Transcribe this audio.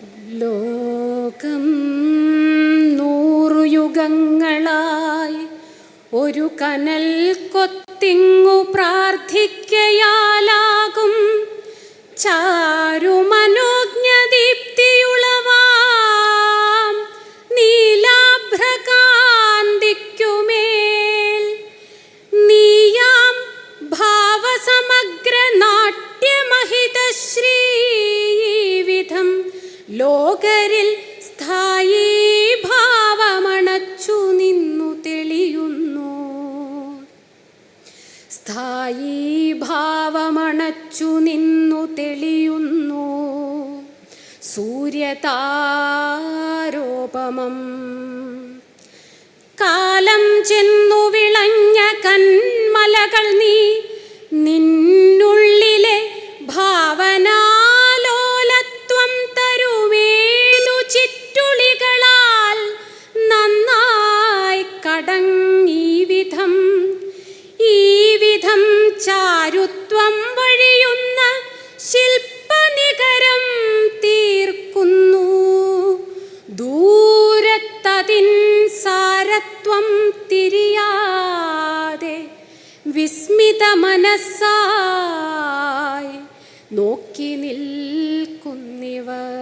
ലോകം നൂറു യുഗങ്ങളായി ഒരു കനൽ കൊത്തിങ്ങു പ്രാർത്ഥിക്കയാലാകും ചാരുമനോജ്ഞദീപ്തിയുളവാം ലോകരിൽ സ്ഥായി ഭാവമണച്ചു നിന്നു തെളിയുന്നു. സ്ഥായി ഭാവമണച്ചു നിന്നു തെളിയുന്നു. സൂര്യതാരോപമം. കാലം ചെന്നു വിളഞ്ഞ കന്മലകൾ നീ നന്നായി കടങ്ങീ വിധം ഈ വിധം ചാരുത്വം വഴിയുന്ന ശില്പനികരം തീർക്കുന്നു. ദൂരത്തതിൻ സാരത്വം തിരിയാതെ വിസ്മിത മനസ്സായി നോക്കി നിൽക്കുന്നിവർ.